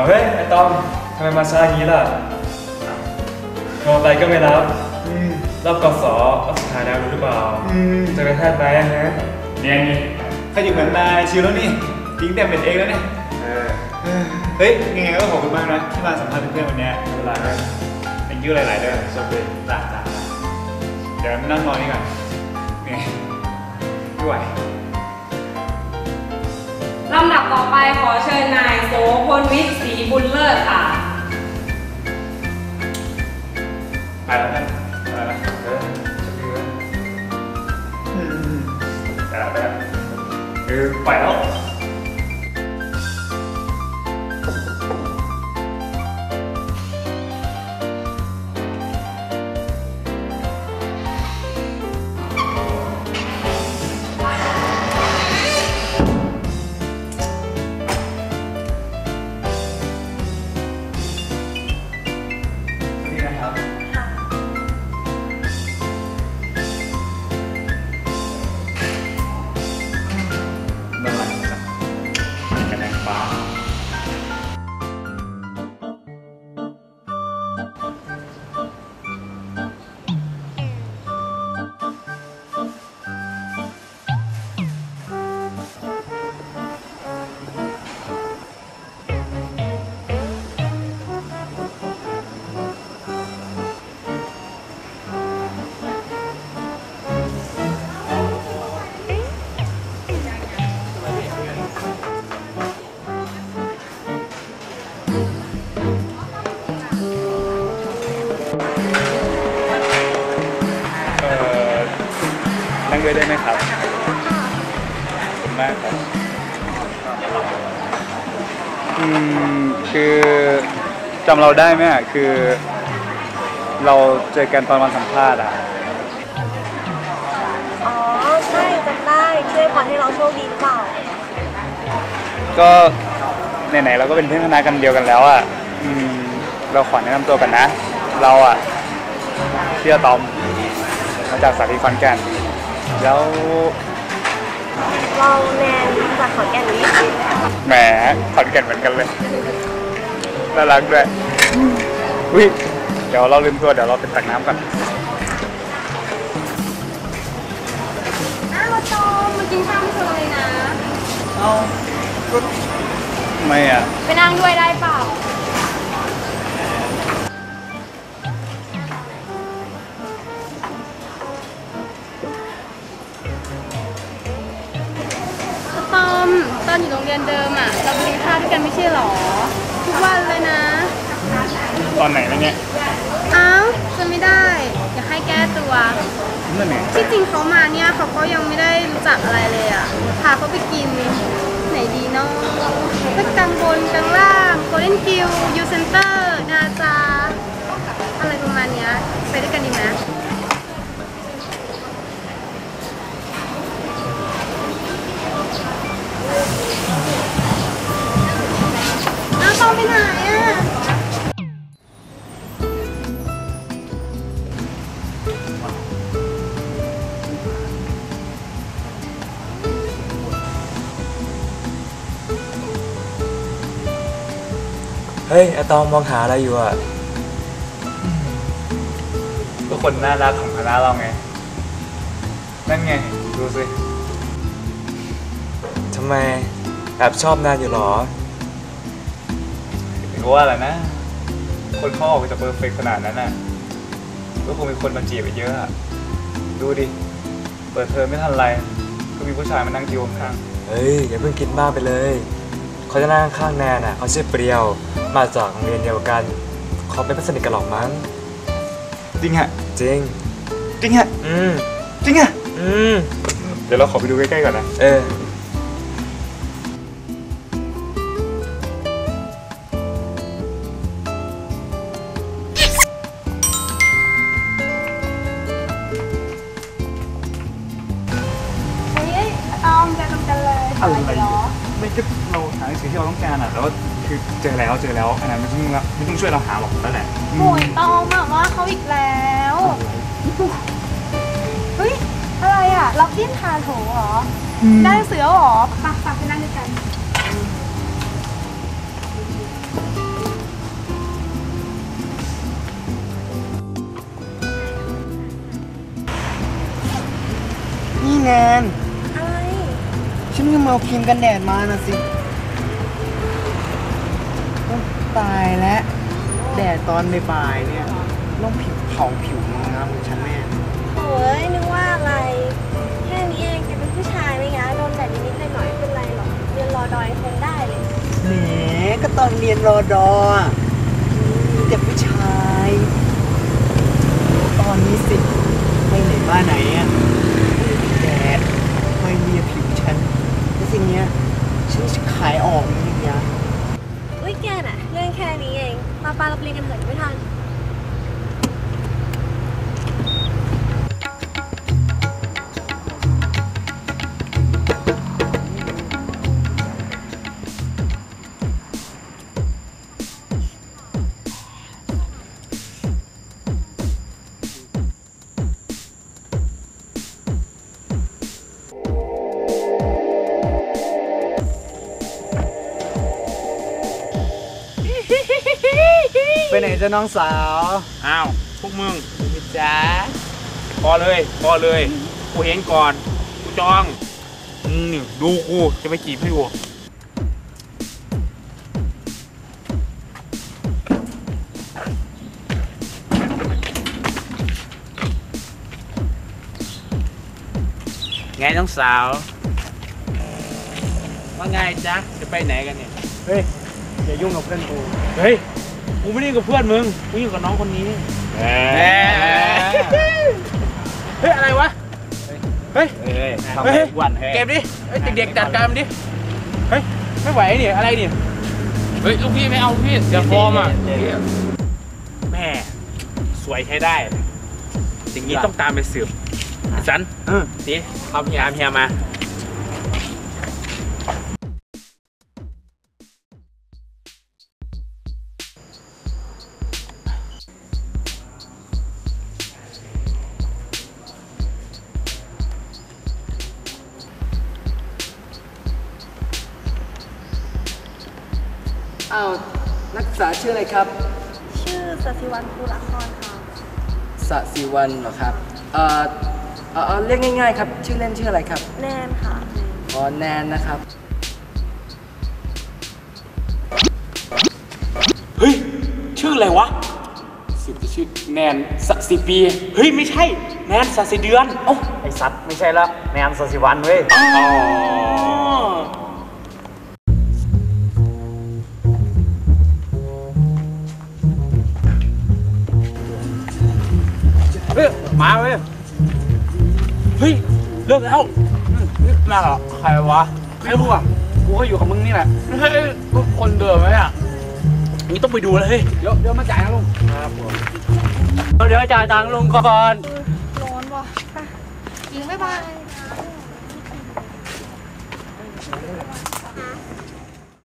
เอาเฮ้ยไอ้ตอมทำไมมาช้าอย่างนี้ล่ะโทรไปก็ไม่รับอืมรอบกสรอบสุดท้ายแล้วรู้หรือเปล่าอืมจะไปแพทย์ไหมฮะเรียนนี่ใครอยู่เหมือนนายชิวแล้วนี่ทิ้งแต่เป็นเองแล้วเนี่ยเออเฮ้ยยังไงก็ขอบคุณมากนะที่มาสัมภาษณ์เพื่อนๆวันเนี้ยไม่เป็นไรนะ thank you หลายๆด้วยสวัสดีจ้าจ้าเดี๋ยวนั่งรอนี่ก่อนนี่ไม่ไหว ลำดับต่อไปขอเชิญนายโสพลวิทย์ศรีบุญเลิศค่ะ ไปแล้วนะ นั่งด้วยได้ไหมครับขอบคุณมากครับอืมคือจำเราได้ไหมอะคือ เราเจอกันตอนวันสัมภาษณ์อะอ๋อ ใช่จำได้ช่วยพรให้เราโชคดีหรือเปล่า ก็ไหนๆเราก็เป็นเพื่อนคณะกันเดียวกันแล้วอะอืมเราขอแนะนำตัวกันนะ เราอะเชื่อตอมมาจากสาธิตขอนแก่น แล้วเราแนนจากขอนแก่นนี้แหมขอนแก่นเหมือนกันเลยน่ารักด้วยวิเดี๋ยวเราลืมตัวเดี๋ยวเราไปตักน้ำกันอ้าวจอมมากินข้าวไม่ชวนเลยนะเอาก็ไม่อะไปนั่งด้วยได้เปล่า อนอยู่โรงเรียนเดิมอะ เราไปกินข้าวด้วยกันไม่ใช่หรอ ทุกวันเลยนะ ตอนไหนนะเนี่ยอ้าวจะไม่ได้ อยากให้แก้ตัว นั่นไงที่จริงเขามาเนี่ยเขาก็ยังไม่ได้รู้จักอะไรเลยอะ พาเขาไปกิน ไหนดีเนาะก็กลางบนกลางล่างโกลเด้นกิวยูเซนเตอร์นาจาอะไรประมาณเนี้ย ไปด้วยกันดีไหม เฮ้ยไอ้ตอมมองหาอะไรอยู่อะก็คนน่ารักของคณะเราไง นั่นไง ดูสิ ทำไมแอบชอบนานอยู่หรอหรือว่าอะไรนะ คนเขาออกไปจะเพอร์เฟกขนาดนั้นน่ะ ก็คงมีคนมาจีบไปเยอะอะ ดูดิ เปิดเทอมไม่ทันไร ก็มีผู้ชายมานั่งคิวข้าง เฮ้ย อย่าเพิ่งคิดมากไปเลย เขาจะนั่งข้างแนนอะเขาชื่อเปรียว มาจากโรงเรียนเดียวกันเขาเป็นเพื่อนสนิทกันหรอกมั้งๆจริงฮะจริง จริงฮะอืมจริงฮะอืมเดี๋ยวเราขอไปดูใกล้ๆก่อนนะ เออ ที่เราต้องการอะแต่ว่าคือเจอแล้วเจอแล้วอันนั้นไม่ต้องไม่ต้องช่วยเราหาหรอกนั่นแหละโหยตอมอะว่าเขาอีกแล้วเฮ้ยอะไรอะรรับดิ้นทานโถเหรอได้เสือเหรอไปไปไปนั่งด้วยกันนี่แนนอะไรฉันก็มาเอาครีมกันแดดมานะสิโอ๊ย ตายแล้วแดดตอนบ่ายๆเนี่ยต้องผิวเผาผิวงามของฉันแน่โอ้ยนึกว่าอะไร แค่นี้เองแกเป็นผู้ชายไหมงะโดนแดดนิดๆหน่อยๆไม่เป็นไรหรอกเรียนรอดอยคงได้เลยแหมก็ตอนเรียนรอดออะมีแต่ผู้ชาย ตอนนี้สิไม่ไหนบ้านไหนอะ ไปไหนจะน้องสาวอ้าวพวกมึงจ้าพอเลยพอเลยกูเห็นก่อนกูจองอืมนี่ดูกูจะไปจีบให้ดูไงน้องสาว ว่าไงจ๊ะจะไปไหนกันเนี่ย เฮ้ยอย่ายุ่งกับเพื่อนกู เฮ้ย กูไม่ได้อยู่กับเพื่อนมึง กูอยู่กับน้องคนนี้แหมเฮ้ย อะไรวะเฮ้ยเฮ้ย เฮ้ยเก็บดิเฮ้ยเด็กๆจัดการมันดิ เฮ้ย ไม่ไหวเนี่ยอะไรเนี่ย เฮ้ย ลูกพี่ไม่เอาพี่เดี๋ยวฟอร์มอะแม่สวยใช้ได้เลยอย่างนี้ต้องตามไปสืบไอ้สันเออนี่เอาเฮียเฮียมา อ้าวนักศึกษาชื่ออะไรครับชื่อสศิวันภูละครค่ะสศิวันเหรอครับเอ่อเอ่อเรียกง่าย ๆ ครับ ชื่อเล่นชื่ออะไรครับแนนค่ะอ๋อแนนนะครับเฮ้ย ชื่ออะไรวะสิบจะชื่อแนนสสิปีเฮ้ย ไม่ใช่ แนนสสิเดือนเอ้าไอสัตว์ไม่ใช่ละแนนสสิวันเว้ย อ๋อ มาเว้ย เฮ้ย เลิกแล้วนี่น่าเหรอใครวะใครรู้อะ กูก็อยู่กับมึงนี่แหละเฮ้ยคนเดิมไหมอะนี่ต้องไปดูแล้วเฮ้ยเดี๋ยวเดี๋ยวมาจ่ายนะลุงครับผมเดี๋ยวจ่ายตังค์ลุงก่อน ร้อนว่ะไปยิงบ๊ายบาย